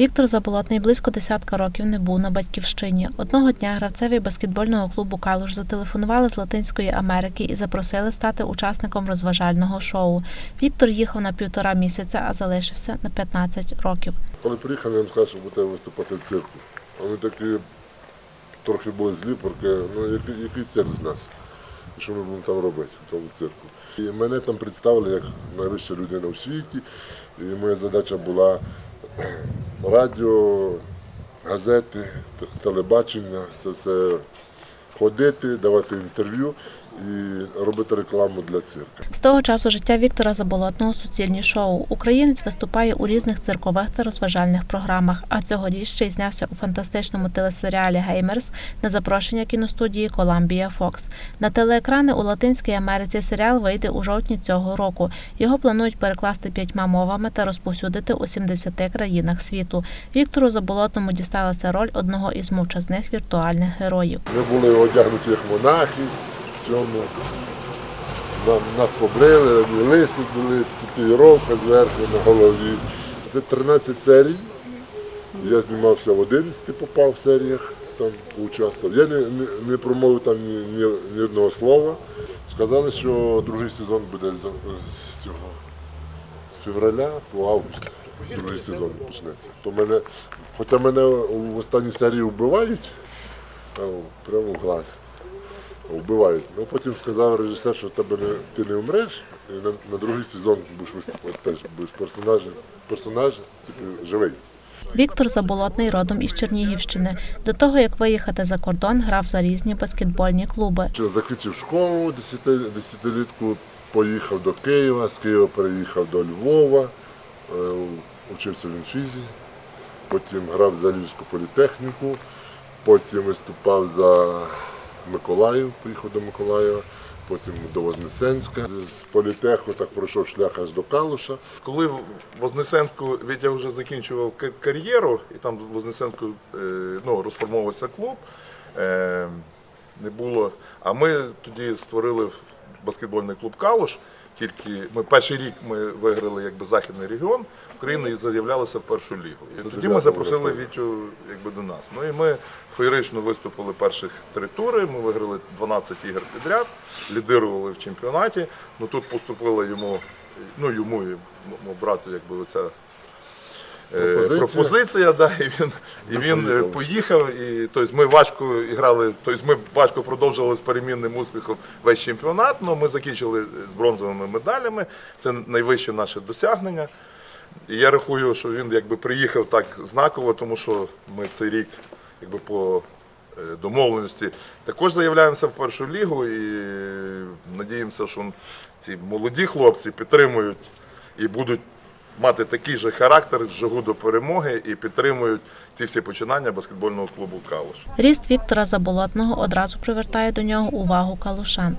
Віктор Заболотний близько десятка років не був на батьківщині. Одного дня гравцеві баскетбольного клубу Калуш зателефонували з Латинської Америки і запросили стати учасником розважального шоу. Віктор їхав на півтора місяця, а залишився на 15 років. Коли приїхали, я сказав, що буде виступати в цирку. Вони такі трохи були злі, porque, ну який, який цирк з нас? Що ми будемо там робити в тому цирку? І мене там представили як найвища людина у світі. І моя задача була радіо, газети, телебачення, це все ходити, давати інтерв'ю і робити рекламу для цирку. З того часу життя Віктора Заболотного суцільні шоу. Українець виступає у різних циркових та розважальних програмах. А цьогоріч ще й знявся у фантастичному телесеріалі Геймерс на запрошення кіностудії Columbia Fox. На телеекрани у Латинській Америці серіал вийде у жовтні цього року. Його планують перекласти п'ятьма мовами та розповсюдити у 70 країнах світу. Віктору Заболотному дісталася роль одного із мовчазних віртуальних героїв. Ми були одягнуті як монахи, в цьому нам, нас побрили, лисі були, татуїровка зверху на голові. Це 13 серій. Я знімався в 11, попав в серіях, там участвував. Я не, не, не промовив там ні, ні, ні одного слова. Сказали, що другий сезон буде з, з цього з февраля по август. Другий сезон почнеться. То мене, хоча мене в останній серії вбивають, а, прямо в глаз. Вбивають. Ну потім сказав режисер, що тебе не, ти не вмреш, і на, на другий сезон будеш виступати теж будеш персонажем, персонаж, типу, живий. Віктор Заболотний родом із Чернігівщини. До того як виїхати за кордон, грав за різні баскетбольні клуби. Закінчив школу десятилітку, поїхав до Києва, з Києва переїхав до Львова, е, учився в інфізі, потім грав за Львівську політехніку, потім виступав за Миколаїв, поїхав до Миколаєва, потім до Вознесенська. З політеху так пройшов шлях аж до Калуша. Коли в Вознесенську Вітя вже закінчував кар'єру, і там в Вознесенську е, ну, розформовувався клуб, е, не було. А ми тоді створили баскетбольний клуб Калуш. Тільки ми перший рік ми виграли якби західний регіон України і заявлялися в першу лігу. І тоді ми запросили Вітю якби до нас. Ну і ми феєрично виступили перших три тури. Ми виграли 12 ігор підряд, лідирували в чемпіонаті. Ну тут поступила йому, ну йому і брату, якби оця. Е, Пропозиція. Пропозиція, да, і він, і він е, поїхав. І, тобто ми важко грали, тобто ми важко продовжували з перемінним успіхом весь чемпіонат, але ми закінчили з бронзовими медалями. Це найвище наше досягнення. І я рахую, що він якби приїхав так знаково, тому що ми цей рік якби по е, домовленості також заявляємося в першу лігу і надіємося, що ці молоді хлопці підтримують і будуть мати такий же характер, жагу до перемоги і підтримують ці всі починання баскетбольного клубу Калуш. Ріст Віктора Заболотного одразу привертає до нього увагу калушан.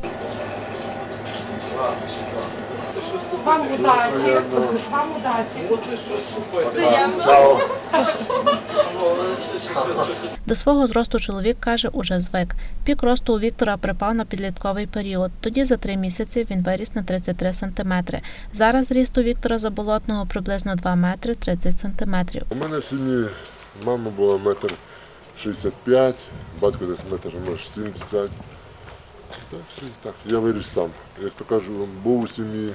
Вам удачі. Вам удачі. До свого зросту чоловік каже, уже звик. Пік росту у Віктора припав на підлітковий період. Тоді за три місяці він виріс на 33 сантиметри. Зараз зріст у Віктора Заболотного приблизно 2 метри 30 сантиметрів. У мене в сім'ї мама була метр 65, батько десь метр може 70. Так, все, так, я виріс сам. Як то кажу, був у сім'ї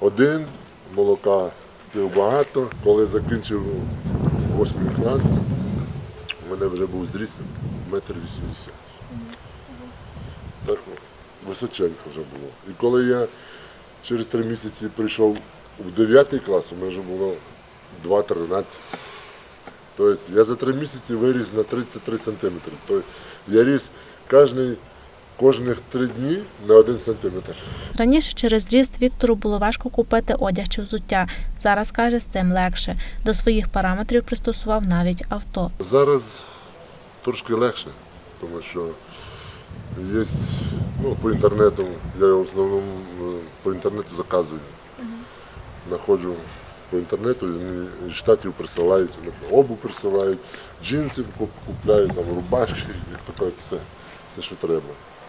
один, молока пив багато. Коли закінчив 8 клас, мене вже був зріст метр 80. Так, височенько вже було. І коли я через три місяці прийшов в 9 клас, у мене вже було 2,13. Тобто я за три місяці виріс на 33 сантиметри. Тобто я ріс кожний, кожних три дні на один сантиметр. Раніше через зріст Віктору було важко купити одяг чи взуття. Зараз каже, з цим легше. До своїх параметрів пристосував навіть авто. Зараз трошки легше, тому що є ну, по інтернету, я в основному е, по інтернету заказую. Знаходжу по інтернету, і мені з штатів присилають, обу присилають, джинси куп- купляю, там, рубашки, кажуть, все, все, що треба.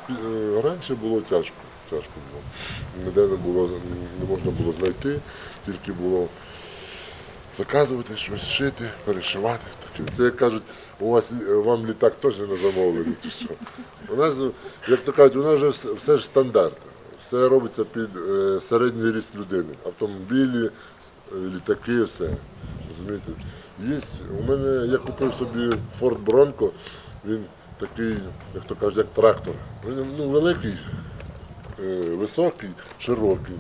Е, Раніше було тяжко, тяжко було. Ніде не було, не можна було знайти, тільки було заказувати щось, шити, перешивати. Це як кажуть, у вас вам літак теж не замовлений чи що. У нас, як то кажуть, у нас вже все, ж стандарт. Все робиться під е, середній ріст людини. Автомобілі, літаки, все. Розумієте? Є, у мене, я купив собі Ford Bronco, він такий, як то кажуть, як трактор. Він ну, великий, е, високий, широкий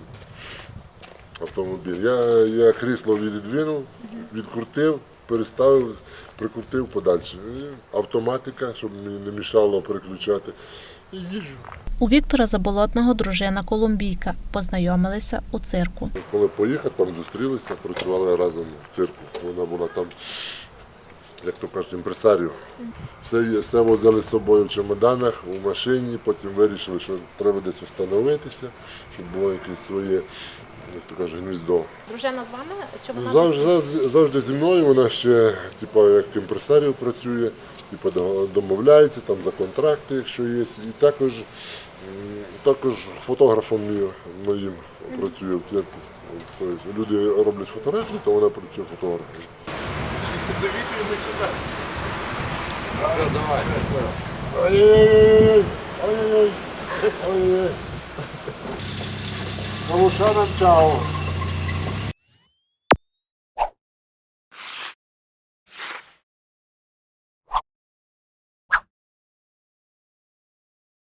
автомобіль. Я, я крісло віддвинув, відкрутив, переставив, прикрутив подальше. Автоматика, щоб мені не мішало переключати. І їжджу. У Віктора Заболотного дружина Колумбійка. Познайомилися у цирку. Коли поїхав, там зустрілися, працювали разом в цирку. Вона була там, як то кажуть, імпресаріо. Все, все возили з собою в чемоданах, у машині, потім вирішили, що треба десь встановитися, щоб було якесь своє, як то кажуть, гніздо. Дружина з вами? Чи Ну, Завжди, завжди, завжди зі мною вона ще типу, як імпресаріо працює, типу, домовляється там за контракти, якщо є. І також, м, також фотографом мій- моїм працює в церкві. Тобто люди роблять фотографії, то вона працює фотографом. Завітуємо сюди. Ой-ой-ой! Ой-ой-ой! Ой-ой-ой! Dołączono czoło.